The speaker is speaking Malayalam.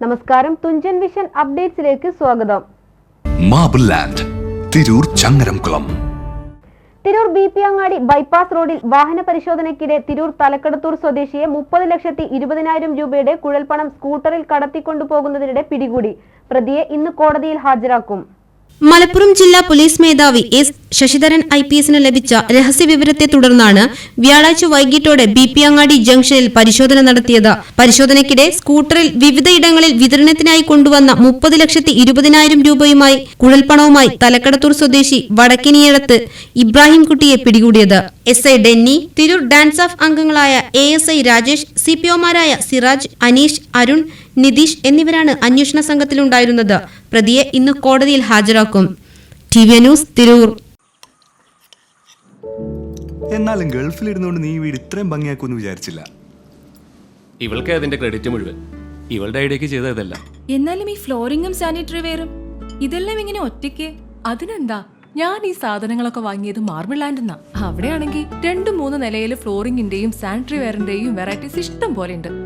നമസ്കാരം. തുഞ്ചൻ വിഷൻ അപ്ഡേറ്റ്സിലേക്ക് സ്വാഗതം. Marble land Tirur Changaramkulam. Tirur B P Angadi bypass റോഡിൽ വാഹന പരിശോധനയ്ക്കിടെ തിരൂർ തലക്കടത്തൂർ സ്വദേശിയെ മുപ്പത് ലക്ഷത്തി ഇരുപതിനായിരം രൂപയുടെ കുഴൽപ്പണം സ്കൂട്ടറിൽ കടത്തിക്കൊണ്ടുപോകുന്നതിനിടെ പിടികൂടി. പ്രതിയെ ഇന്ന് കോടതിയിൽ ഹാജരാക്കും. മലപ്പുറം ജില്ലാ പോലീസ് മേധാവി എസ് ശശിധരൻ ഐ പി എസിന് ലഭിച്ച രഹസ്യവിവരത്തെ തുടർന്നാണ് വ്യാഴാഴ്ച വൈകിട്ടോടെ ബി പി അങ്ങാടി ജംഗ്ഷനിൽ പരിശോധന നടത്തിയത്. പരിശോധനയ്ക്കിടെ സ്കൂട്ടറിൽ വിവിധയിടങ്ങളിൽ വിതരണത്തിനായി കൊണ്ടുവന്ന മുപ്പത് ലക്ഷത്തി ഇരുപതിനായിരം രൂപയുമായി കുഴൽപ്പണവുമായി തലക്കടത്തൂർ സ്വദേശി വടക്കിനിയടത്ത് ഇബ്രാഹിംകുട്ടിയെ പിടികൂടിയത്. S I Denny Tirur DANSAF അംഗങ്ങളായ A S I Rajesh C P ഒമാരായ Siraj Aneesh Arun Nitheesh എന്നിവരാണ് അന്വേഷണ സംഘത്തിലുണ്ടായിരുന്നത്. പ്രതിയെ ഇന്ന് കോടതിയിൽ ഹാജരാക്കും. T V news Tirur. എന്നാലും ഗൾഫിൽ ഇരുന്നുകൊണ്ട് നീ വീട് ഇത്രയും ഭംഗിയാക്കുമെന്ന് വിചാരിച്ചില്ല. ഇവൾക്ക് അതിന്റെ ക്രെഡിറ്റ് മുഴുവൻ. ഇവളുടെ ഐഡിയക്ക് ചെയ്ത ഇതല്ല. എന്നാലും ഈ ഫ്ലോറിംഗും സാനിറ്ററി വെയറും ഇതെല്ലാം ഇങ്ങനെ ഒറ്റയ്ക്ക്? അതിനെന്താ? ഞാൻ ഈ സാധനങ്ങളൊക്കെ വാങ്ങിയത് മാർബിൾ ലാൻഡെന്നാ അവിടെയാണെങ്കിൽ രണ്ടു മൂന്ന് നിലയിൽ ഫ്ലോറിങ്ങിന്റെയും സാനിറ്ററി വെയറിന്റെയും വെറൈറ്റീസ് ഇഷ്ടം പോലെ ഉണ്ട്.